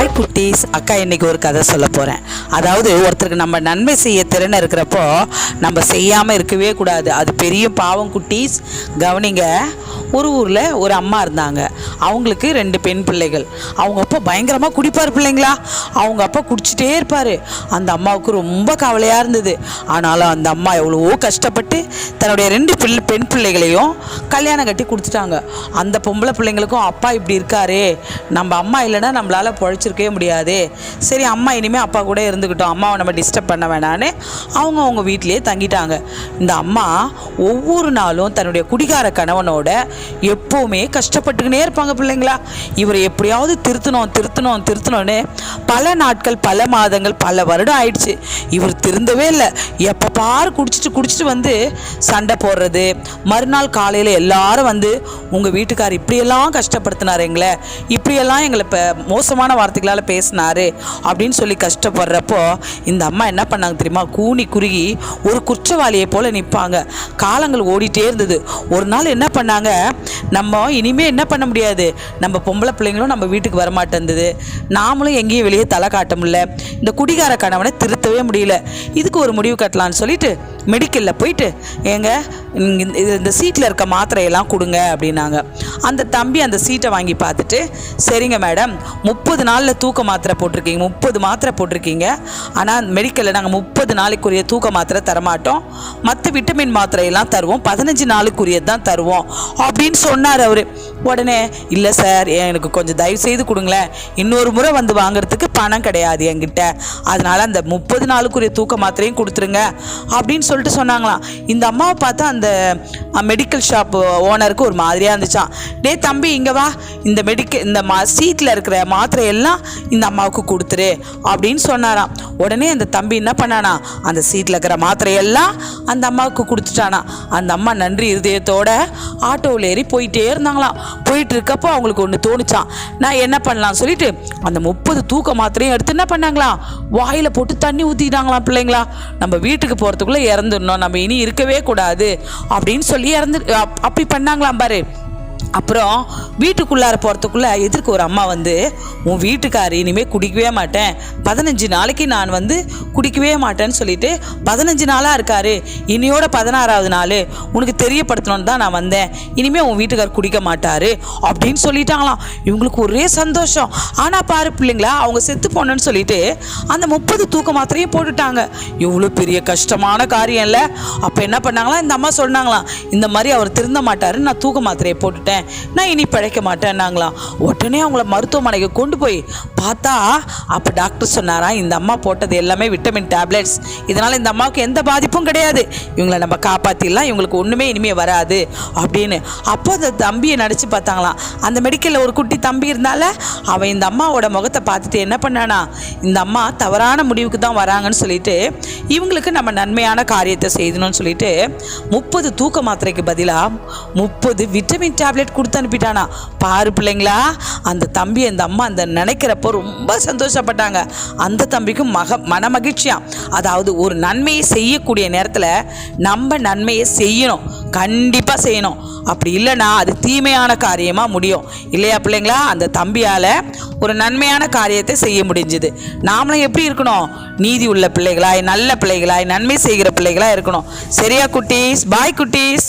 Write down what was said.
Hi குட்டீஸ். அக்கா இன்னைக்கு ஒரு கதை சொல்ல போகிறேன் அதாவது ஒருத்தருக்கு நம்ம நன்மை செய்ய திறன் இருக்கிறப்போ நம்ம செய்யாமல் இருக்கவே கூடாது. அது பெரிய பாவம் குட்டீஸ். கவனிங்க ஒரு ஊரில் ஒரு அம்மா இருந்தாங்க. அவங்களுக்கு ரெண்டு பெண் பிள்ளைகள். அவங்க அப்பா பயங்கரமாக குடிப்பார் பிள்ளைங்களா? அவங்க அப்பா குடிச்சிட்டே இருப்பார். அந்த அம்மாவுக்கு ரொம்ப கவலையாக இருந்தது. ஆனாலும் அந்த அம்மா எவ்வளவோ கஷ்டப்பட்டு தன்னுடைய ரெண்டு பிள்ளை பெண் பிள்ளைகளையும் கல்யாணம் கட்டி கொடுத்துட்டாங்க. அந்த பொம்பளை பிள்ளைங்களுக்கும் அப்பா இப்படி இருக்காரே. நம்ம அம்மா இல்லைன்னா நம்மளால் வச்சுருக்கவே முடியாது. சரி அம்மா இனிமேல் அப்பா கூட இருந்துக்கிட்டோம் அம்மாவை நம்ம டிஸ்டர்ப் பண்ண வேணான்னு அவங்க அவங்க வீட்டிலேயே தங்கிட்டாங்க. இந்த அம்மா ஒவ்வொரு நாளும் தன்னுடைய குடிகார கணவனோட எப்போவுமே கஷ்டப்பட்டுக்கினே இருப்பாங்க பிள்ளைங்களா. இவரை எப்படியாவது திருத்தணும் திருத்தணும் திருத்தணும்னு பல நாட்கள் பல மாதங்கள் பல வருடம் ஆயிடுச்சு. இவர் திருந்தவே இல்லை. எப்போ பாரு குடிச்சிட்டு குடிச்சிட்டு வந்து சண்டை போடுறது. மறுநாள் காலையில் எல்லாரும் வந்து உங்கள் வீட்டுக்கார் இப்படியெல்லாம் கஷ்டப்படுத்தினார் எங்களை இப்படியெல்லாம் எங்களை இப்போ மோசமான வார்த்தைகளால் பேசினார் அப்படின்னு சொல்லி கஷ்டப்படுறப்போ இந்த அம்மா என்ன பண்ணாங்க தெரியுமா? கூனி குறுகி ஒரு குற்றவாளியை போல் நிற்பாங்க காலங்கள் ஓடிட்டே இருந்தது. ஒரு நாள் என்ன பண்ணாங்க? நம்ம இனிமே என்ன பண்ண முடியாது? நம்ம பொம்பளை பிள்ளைங்களும் நம்ம வீட்டுக்கு வரமாட்டேந்தது நாமளும் எங்கேயும் வெளியே தலை காட்ட முடியல. இந்த குடிகார கணவனை நிறுத்தவே முடியல. இதுக்கு ஒரு முடிவு கட்டலான்னு சொல்லிட்டு மெடிக்கலில் போயிட்டு ஏங்க இந்த- இது இந்த சீட்டில் இருக்க மாத்திரையெல்லாம் கொடுங்க அப்படின்னாங்க. அந்த தம்பி அந்த சீட்டை வாங்கி பார்த்துட்டு சரிங்க மேடம் முப்பது நாளில் தூக்க மாத்திரை போட்டிருக்கீங்க முப்பது மாத்திரை போட்டிருக்கீங்க. ஆனால் மெடிக்கலில் நாங்கள் முப்பது நாளைக்குரிய தூக்க மாத்திரை தரமாட்டோம். மற்ற விட்டமின் மாத்திரையெல்லாம் தருவோம் பதினஞ்சு நாளுக்குரியது தான் தருவோம் அப்படின்னு சொன்னார் அவர். உடனே இல்லை சார் எனக்கு கொஞ்சம் தயவு செய்து கொடுங்களேன். இன்னொரு முறை வந்து வாங்குறதுக்கு பணம் கிடையாது என்கிட்ட. அதனால் அந்த முப்பது நாளுக்குரிய தூக்க மாத்திரையும் கொடுத்துருங்க. அப்படின்னு சொல்லிட்டு சொன்னாங்களாம். இந்த அம்மாவை பார்த்தா அந்த மெடிக்கல் ஷாப் ஓனருக்கு ஒரு மாதிரியாக இருந்துச்சான் டே தம்பி இங்கே வா. இந்த மெடிக்கல் இந்த மா சீட்டில் இருக்கிற மாத்திரையெல்லாம் இந்த அம்மாவுக்கு கொடுத்துரு. அப்படின்னு சொன்னாராம். உடனே அந்த தம்பி என்ன பண்ணானா அந்த சீட்டில் இருக்கிற மாத்திரையெல்லாம் அந்த அம்மாவுக்கு கொடுத்துட்டானா. அந்த அம்மா நன்றி இருதயத்தோட ஆட்டோவில் ஏறி போயிட்டே இருந்தாங்களாம். போயிட்டு இருக்கப்போ அவங்களுக்கு ஒன்று தோணுச்சான் நான் என்ன பண்ணலாம் சொல்லிட்டு அந்த முப்பது தூக்க மாத்திரையும் எடுத்து என்ன பண்ணாங்களாம்? வாயில் போட்டு தண்ணி ஊற்றிட்டாங்களாம் பிள்ளைங்களா. நம்ம வீட்டுக்கு போகிறதுக்குள்ளே இறந்துடணும். நம்ம இனி இருக்கவே கூடாது அப்படின்னு சொல்லி இறந்து அப்- அப்படி பண்ணாங்களாம் பாரு. அப்புறம் வீட்டுக்குள்ளார போகிறதுக்குள்ளே எதிர்க்கு ஒரு அம்மா வந்து உன் வீட்டுக்காரி இனிமேல் குடிக்கவே மாட்டேன். பதினஞ்சு நாளைக்கு நான் வந்து குடிக்கவே மாட்டேன்னு சொல்லிட்டு பதினஞ்சு நாளாக இருக்கார். இனியோட பதினாறாவது நாள். உனக்கு தெரியப்படுத்தணும்னு தான் நான் வந்தேன். இனிமேல் உன் வீட்டுக்கார் குடிக்க மாட்டார். அப்படின்னு சொல்லிட்டாங்களாம். இவங்களுக்கு ஒரே சந்தோஷம். ஆனால் பாரு பிள்ளைங்களா அவங்க செத்து போனேன்னு சொல்லிட்டு அந்த முப்பது தூக்க மாத்திரையும் போட்டுட்டாங்க. இவ்வளோ பெரிய கஷ்டமான காரியம் இல்லை? அப்போ என்ன பண்ணாங்களாம்? இந்த அம்மா சொன்னாங்களாம் இந்த மாதிரி அவர் திருந்த மாட்டாருன்னு நான் தூக்க மாத்திரையை போட்டுட்டேன். நான் இனி பிழைக்க மாட்டேன்னாங்களாம் உடனே அவங்கள மருத்துவமனைக்கு கொண்டு போய் பார்த்தா அப்போ டாக்டர் சொன்னாராம் இந்த அம்மா போட்டது எல்லாமே விட்டமின் டேப்லெட்ஸ் இதனால் இந்த அம்மாவுக்கு எந்த பாதிப்பும் கிடையாது. இவங்களை நம்ம காப்பாற்றிடலாம் இவங்களுக்கு ஒன்றுமே இனிமே வராது அப்படின்னு. அப்போ அந்த தம்பியை நடித்து பார்த்தாங்களாம். அந்த மெடிக்கலில் ஒரு குட்டி தம்பி இருந்தால அவன் இந்த அம்மாவோட முகத்தை பார்த்துட்டு என்ன பண்ணானா இந்த அம்மா தவறான முடிவுக்கு தான் வராங்கன்னு சொல்லிட்டு இவங்களுக்கு நம்ம நன்மையான காரியத்தை செய்யணும்னு சொல்லிட்டு முப்பது தூக்க மாத்திரைக்கு பதிலாக முப்பது விட்டமின் டேப்லெட் கொடுத்து அனுப்பிட்டானா. பாரு பிள்ளைங்களா அந்த தம்பி அந்த அம்மா அந்த நினைக்கிறப்போ ரொம்ப சந்தோஷப்பட்டாங்க. அந்த தம்பிக்கும் மக மன மகிழ்ச்சியா. அதாவது ஒரு நன்மையை செய்யக்கூடிய நேரத்தில் நம்ம நன்மையை செய்யணும். கண்டிப்பாக செய்யணும். அப்படி இல்லைன்னா அது தீமையான காரியமாக முடியும். இல்லையா பிள்ளைங்களா? அந்த தம்பியால் ஒரு நன்மையான காரியத்தை செய்ய முடிஞ்சுது. நாமளும் எப்படி இருக்கணும்? நீதி உள்ள பிள்ளைகளாய் நல்ல பிள்ளைகளாய் நன்மை செய்கிற பிள்ளைகளாக இருக்கணும். சரியா குட்டீஸ்? பாய் குட்டீஸ்.